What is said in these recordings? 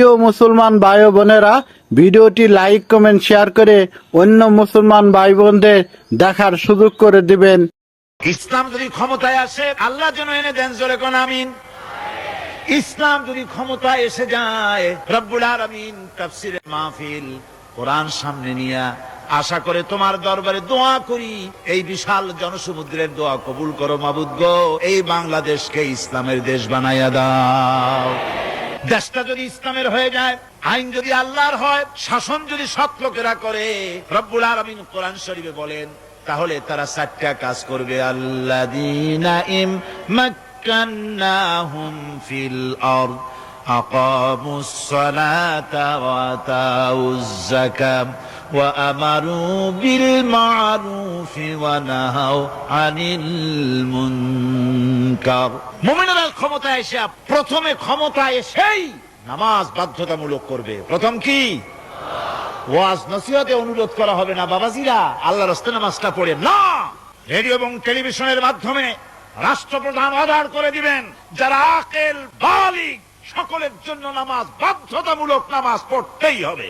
প্রিয় মুসলমান ভাই বোনেরা, ভিডিওটি লাইক, কমেন্ট, শেয়ার করে অন্য মুসলমান ভাই বোনদের দেখার সুযোগ করে দিবেন। ইসলাম যদি ক্ষমতায় আসে, আল্লাহ যেন এনে দেন জোরে কোন আমিন। ইসলাম যদি ক্ষমতায় এসে যায়, রব্বুল আলামিন তাফসিরে মাহফিল কোরআন সামনে নিয়ে আশা করে তোমার দরবারে দোয়া করি। এই বিশাল জনসমুদ্রের দোয়া কবুল করো মাবুদ গো। এই বাংলাদেশকে ইসলামের দেশ বানাইয়া দাও। দেশটা যদি ইসলামের হয়ে যায় আইন যদি আল্লাহর হয় শাসন যদি সৎ লোকেরা করে রব্বুল আলামিন কোরআন শরীফে বলেন তাহলে তারা চারটা কাজ করবে আল্লাযীনা ইম মাক্কান্নাহুম ফিল আরদ أقاموا الصلاة وآتوا الزكاة وأمروا بالمعروف ونهوا عن المنكر মুমিনেরা ক্ষমতা এসে প্রথমে ক্ষমতা এসেই নামাজ বাধ্যতামূলক করবে প্রথম কি ওয়াজ নসিহতে অনুরোধ করা হবে না বাবাজিরা আল্লাহ রস্তে নামাজটা পড়ে না রেডিও এবং টেলিভিশনের মাধ্যমে রাষ্ট্রপ্রধান অর্ডার করে দিবেন যারা আকেল বালিক সকলের জন্য নামাজ বাধ্যতামূলক নামাজ পড়তেই হবে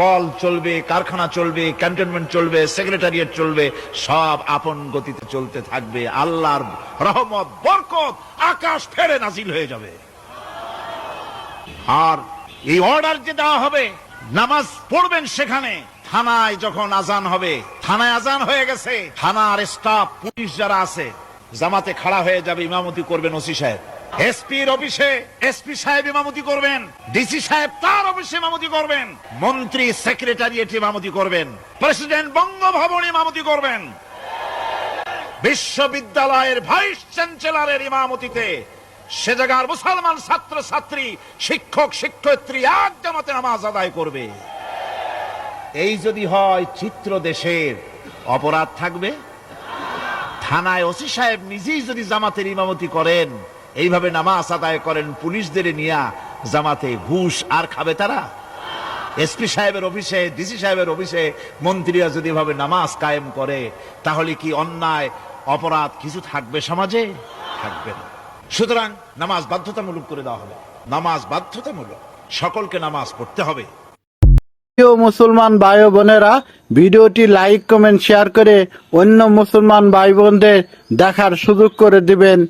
কল চলবে, কারখানা চলবে, ক্যান্টনমেন্ট চলবে, সেক্রেটারিয়েট চলবে, সব আপন গতিতে চলতে থাকবে। আল্লাহর রহমত, বরকত, আকাশ ফেরে নাজিল হয়ে যাবে। আর এই অর্ডার যে দেওয়া হবে, নামাজ পড়বেন সেখানে, থানায় যখন আজান হবে, থানায় আজান হয়ে গেছে, থানার স্টাফ পুলিশ যারা আছে, জামাতে খাড়া হয়ে যাবে, ইমামতি করবেন ওসি সাহেব। এসপির অফিসে এসপি সাহেব ইমামতি করবেন, ডিসি সাহেব তার অফিসে ইমামতি করবেন, মন্ত্রী সেক্রেটারিয়েট ইমামতি করবেন, প্রেসিডেন্ট বঙ্গভবন ইমামতি করবেন। বিশ্ববিদ্যালয়ের ভাইস চ্যান্সেলরের ইমামতিতে সে জায়গার মুসলমান ছাত্র ছাত্রী শিক্ষক, শিক্ষয়িত্রী এক জামাতে নামাজ আদায় করবে। এই যদি হয় চিত্র দেশের, অপরাধ থাকবে? থানায় ওসি সাহেব নিজেই যদি জামাতের ইমামতি করেন এইভাবে নামাজ আদায় করেন, পুলিশদের নিয়ে জামাতে ঘুষ, আর খাবে তারা? এসপি সাহেবের অফিসে, ডিসি সাহেবের অফিসে মন্ত্রীরা যদি এভাবে নামাজ কায়েম করে, তাহলে কি অন্যায়, অপরাধ কিছু থাকবে সমাজে? থাকবে না। সুতরাং নামাজ বাধ্যতামূলক করে দেওয়া হবে। নামাজ বাধ্যতামূলক। সকলকে নামাজ পড়তে হবে। মুসলমান ভাই বোনেরা, ভিডিওটি লাইক, কমেন্ট, শেয়ার করে অন্য মুসলমান ভাই বোনদের দেখার সুযোগ করে দিবেন।